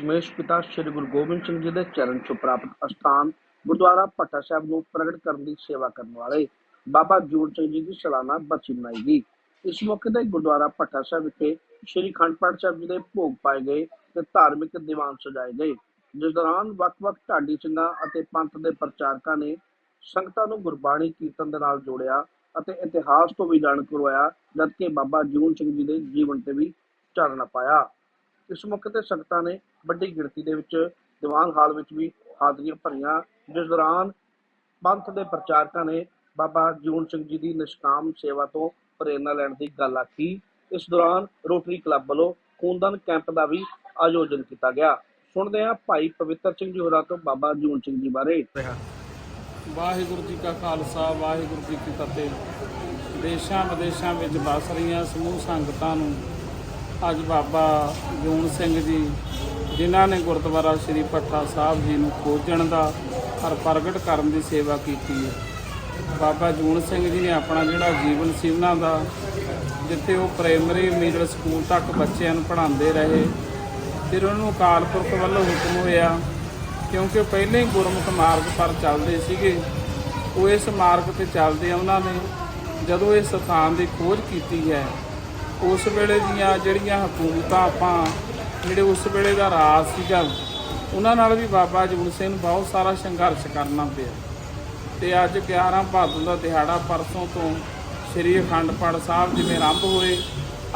ਦਸ਼ਮੇਸ਼ ਪਿਤਾ ਸ੍ਰੀ ਗੁਰੂ ਗੋਬਿੰਦ ਸਿੰਘ ਜੀ ਦੇ ਚਰਨ ਛੋਹ ਪ੍ਰਾਪਤ ਅਸਥਾਨ ਗੁਰਦੁਆਰਾ ਭੱਟਾ ਸਾਹਿਬ ਨੂੰ ਪ੍ਰਗਟ ਕਰਨ ਦੀ ਸੇਵਾ ਕਰਨ ਵਾਲੇ ਬਾਬਾ ਜੂੜ ਸਿੰਘ ਜੀ ਦੀ ਸਾਲਾਨਾ ਬਰਸੀ ਮਨਾਈ ਗਈ। ਇਸ ਮੌਕੇ ਤੇ ਗੁਰਦੁਆਰਾ ਭੱਟਾ ਸਾਹਿਬ ਵਿਖੇ ਸ੍ਰੀ ਖੰਡ ਪਾਠ ਸਾਹਿਬ ਜੀ ਦੇ ਭੋਗ ਪਾਏ ਗਏ ਤੇ ਧਾਰਮਿਕ ਦੀਵਾਨ ਸਜਾਏ ਗਏ। ਜਿਸ ਦੌਰਾਨ ਵੱਖ-ਵੱਖ ਢਾਡੀ ਸਿੰਘਾਂ ਅਤੇ ਪੰਥ ਦੇ ਪ੍ਰਚਾਰਕਾਂ ਨੇ ਸੰਗਤਾਂ ਨੂੰ ਗੁਰਬਾਣੀ ਕੀਰਤਨ ਦੇ ਨਾਲ ਜੋੜਿਆ ਅਤੇ ਇਤਿਹਾਸ ਤੋਂ ਵੀ ਜਾਣ ਕਰਵਾਇਆ, ਜਦਕਿ ਬਾਬਾ ਜੂਨ ਸਿੰਘ ਜੀ ਦੇ ਜੀਵਨ ਤੇ ਵੀ ਚਾਨਣਾ ਪਾਇਆ। ਇਸ ਮੌਕੇ ਤੇ ਸੰਗਤਾਂ ਨੇ ਵੱਡੀ ਗਿਣਤੀ ਦੇ ਵਿੱਚ ਦੀਵਾਨ ਹਾਲ ਵਿੱਚ ਵੀ ਹਾਜ਼ਰੀਆਂ ਭਰੀਆਂ। ਜਿਸ ਦੌਰਾਨ ਪੰਥ ਦੇ ਪ੍ਰਚਾਰਕਾਂ ਨੇ ਬਾਬਾ ਜੂਨ ਸਿੰਘ ਜੀ ਦੀ ਨਿਸ਼ਕਾਮ ਸੇਵਾ ਤੋਂ ਪ੍ਰੇਰਨਾ ਲੈਣ ਦੀ ਗੱਲ ਆਖੀ। ਇਸ ਦੌਰਾਨ ਰੋਟਰੀ ਕਲੱਬ ਵੱਲੋਂ ਖੂਨਦਾਨ ਕੈਂਪ ਦਾ ਵੀ ਆਯੋਜਨ ਕੀਤਾ ਗਿਆ। ਸੁਣਦੇ ਹਾਂ ਭਾਈ ਪਵਿੱਤਰ ਸਿੰਘ ਜੀ ਹੋਰਾਂ ਤੋਂ ਬਾਬਾ ਜੂਨ ਸਿੰਘ ਜੀ ਬਾਰੇ। ਵਾਹਿਗੁਰੂ ਜੀ ਕਾ ਖਾਲਸਾ, ਵਾਹਿਗੁਰੂ ਜੀ ਕੀ ਫਤਿਹ। ਦੇਸ਼ਾਂ ਵਿਦੇਸ਼ਾਂ ਵਿੱਚ ਵਸ ਰਹੀਆਂ ਸਮੂਹ ਸੰਗਤਾਂ ਨੂੰ ਅੱਜ ਬਾਬਾ ਜੂਨ ਸਿੰਘ ਜੀ, ਜਿਨ੍ਹਾਂ ਨੇ ਗੁਰਦੁਆਰਾ ਸ੍ਰੀ ਭੱਠਾ ਸਾਹਿਬ ਜੀ ਨੂੰ ਖੋਜਣ ਦਾ ਹਰ ਪ੍ਰਗਟ ਕਰਨ ਦੀ ਸੇਵਾ ਕੀਤੀ ਹੈ। ਬਾਬਾ ਜੂਨ ਸਿੰਘ ਜੀ ਨੇ ਆਪਣਾ ਜਿਹੜਾ ਜੀਵਨ ਸੀ ਉਹਨਾਂ ਦਾ, ਜਿੱਥੇ ਉਹ ਪ੍ਰਾਇਮਰੀ ਮਿਡਲ ਸਕੂਲ ਤੱਕ ਬੱਚਿਆਂ ਨੂੰ ਪੜ੍ਹਾਉਂਦੇ ਰਹੇ, ਫਿਰ ਉਹਨਾਂ ਨੂੰ ਅਕਾਲ ਪੁਰਖ ਵੱਲੋਂ ਹੁਕਮ ਹੋਇਆ, ਕਿਉਂਕਿ ਪਹਿਲਾਂ ਹੀ ਗੁਰਮੁਖ ਮਾਰਗ ਪਰ ਚੱਲਦੇ ਸੀਗੇ, ਉਹ ਇਸ ਮਾਰਗ ਤੇ ਚੱਲਦੇ ਆ ਉਹਨਾਂ ਨੇ, ਜਦੋਂ ਇਸ ਸਥਾਨ ਦੀ ਖੋਜ ਕੀਤੀ ਹੈ ਉਸ ਵੇਲੇ ਦੀਆਂ ਜਿਹੜੀਆਂ ਹਕੂਮਤਾਂ ਆਪਾਂ, ਜਿਹੜੇ ਉਸ ਵੇਲੇ ਦਾ ਰਾਜ ਸੀਗਾ, ਉਹਨਾਂ ਨਾਲ ਵੀ ਬਾਬਾ ਜੂਨ ਸਿੰਘ ਨੂੰ ਬਹੁਤ ਸਾਰਾ ਸੰਘਰਸ਼ ਕਰਨਾ ਪਿਆ ਤੇ ਅੱਜ 11 ਭਾਦੋਂ ਦਾ ਦਿਹਾੜਾ ਪਰਸੋਂ ਤੋਂ ਸ੍ਰੀ ਅਖੰਡ ਪਾਠ ਸਾਹਿਬ ਜਿਵੇਂ ਆਰੰਭ ਹੋਏ,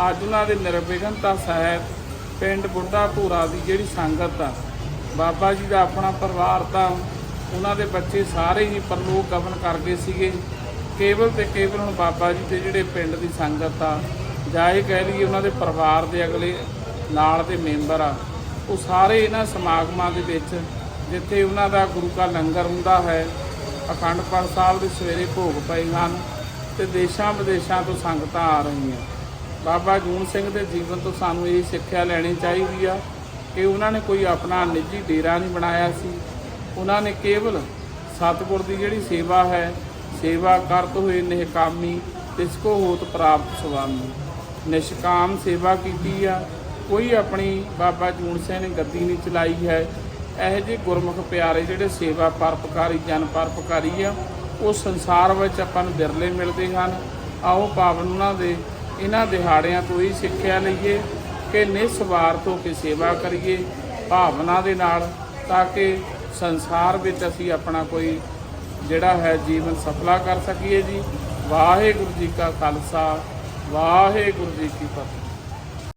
ਅੱਜ ਉਹਨਾਂ ਦੇ ਨਿਰਵਿਘਨਤਾ ਸਾਹਿਬ ਪਿੰਡ ਬੁੱਢਾ ਭੂਰਾ ਦੀ ਜਿਹੜੀ ਸੰਗਤ ਆ, ਬਾਬਾ ਜੀ ਦਾ ਆਪਣਾ ਪਰਿਵਾਰ ਤਾਂ ਉਹਨਾਂ ਦੇ ਬੱਚੇ ਸਾਰੇ ਹੀ ਪਰਲੋਕ ਗਮਨ ਕਰ ਗਏ ਸੀਗੇ। ਕੇਵਲ ਤੇ ਕੇਵਲ ਹੁਣ ਬਾਬਾ ਜੀ ਦੇ ਜਿਹੜੇ ਪਿੰਡ ਦੀ ਸੰਗਤ ਆ ਜਾਂ ਇਹ ਕਹਿ ਲਈਏ ਉਹਨਾਂ ਦੇ ਪਰਿਵਾਰ ਦੇ ਅਗਲੇ ਨਾਲ ਦੇ ਮੈਂਬਰ ਆ, ਉਹ ਸਾਰੇ ਇਹਨਾਂ ਸਮਾਗਮਾਂ ਦੇ ਵਿੱਚ ਜਿੱਥੇ ਉਹਨਾਂ ਦਾ ਗੁਰੂ ਕਾ ਲੰਗਰ ਹੁੰਦਾ ਹੈ, ਅਖੰਡ ਪਾਠ ਸਾਹਿਬ ਦੇ ਸਵੇਰੇ ਭੋਗ ਪਏ ਹਨ ਤੇ ਦੇਸ਼ਾਂ ਵਿਦੇਸ਼ਾਂ ਤੋਂ ਸੰਗਤਾਂ ਆ ਰਹੀਆਂ। ਬਾਬਾ ਜੂਨ ਸਿੰਘ ਦੇ ਜੀਵਨ ਤੋਂ ਸਾਨੂੰ ਇਹ ਸਿੱਖਿਆ ਲੈਣੀ ਚਾਹੀਦੀ ਆ ਕਿ ਉਹਨਾਂ ਨੇ ਕੋਈ ਆਪਣਾ ਨਿੱਜੀ ਡੇਰਾ ਨਹੀਂ ਬਣਾਇਆ ਸੀ। ਉਹਨਾਂ ਨੇ ਕੇਵਲ ਸਤਿਗੁਰ ਦੀ ਜਿਹੜੀ ਸੇਵਾ ਹੈ, ਸੇਵਾ ਕਰਤ ਹੋਏ ਨਿਹਕਾਮੀ ਤਿਸ ਕੋ ਹੋਤ ਪ੍ਰਾਪਤ ਸੁਆਮੀ। ਨਿਸ਼ਕਾਮ ਸੇਵਾ ਕੀਤੀ ਆ। ਕੋਈ ਆਪਣੀ ਬਾਬਾ ਜੂਨ ਸਿੰਘ ਨੇ ਗੱਦੀ ਨਹੀਂ ਚਲਾਈ ਹੈ। ਇਹੋ ਜਿਹੇ ਗੁਰਮੁਖ ਪਿਆਰੇ ਜਿਹੜੇ ਸੇਵਾ ਪਰਪਕਾਰੀ, ਜਨ ਪਰਪਕਾਰੀ ਆ, ਉਹ ਸੰਸਾਰ ਵਿੱਚ ਆਪਾਂ ਨੂੰ ਬਿਰਲੇ ਮਿਲਦੇ ਹਨ। ਆਓ ਪਾਵਨ ਉਹਨਾਂ ਦੇ, ਇਹਨਾਂ ਦਿਹਾੜਿਆਂ ਤੋਂ ਹੀ ਸਿੱਖਿਆ ਲਈਏ ਕਿ ਨਿਸਵਾਰਥ ਹੋ ਕੇ ਸੇਵਾ ਕਰੀਏ ਭਾਵਨਾ ਦੇ ਨਾਲ, ਤਾਂ ਕਿ ਸੰਸਾਰ ਵਿੱਚ ਅਸੀਂ ਆਪਣਾ ਕੋਈ ਜਿਹੜਾ ਹੈ ਜੀਵਨ ਸਫਲਾ ਕਰ ਸਕੀਏ ਜੀ। ਵਾਹਿਗੁਰੂ ਜੀ ਕਾ ਖਾਲਸਾ। ਵਾਹਿਗੁਰੂ ਜੀ ਕੀ ਫਤਿਹ।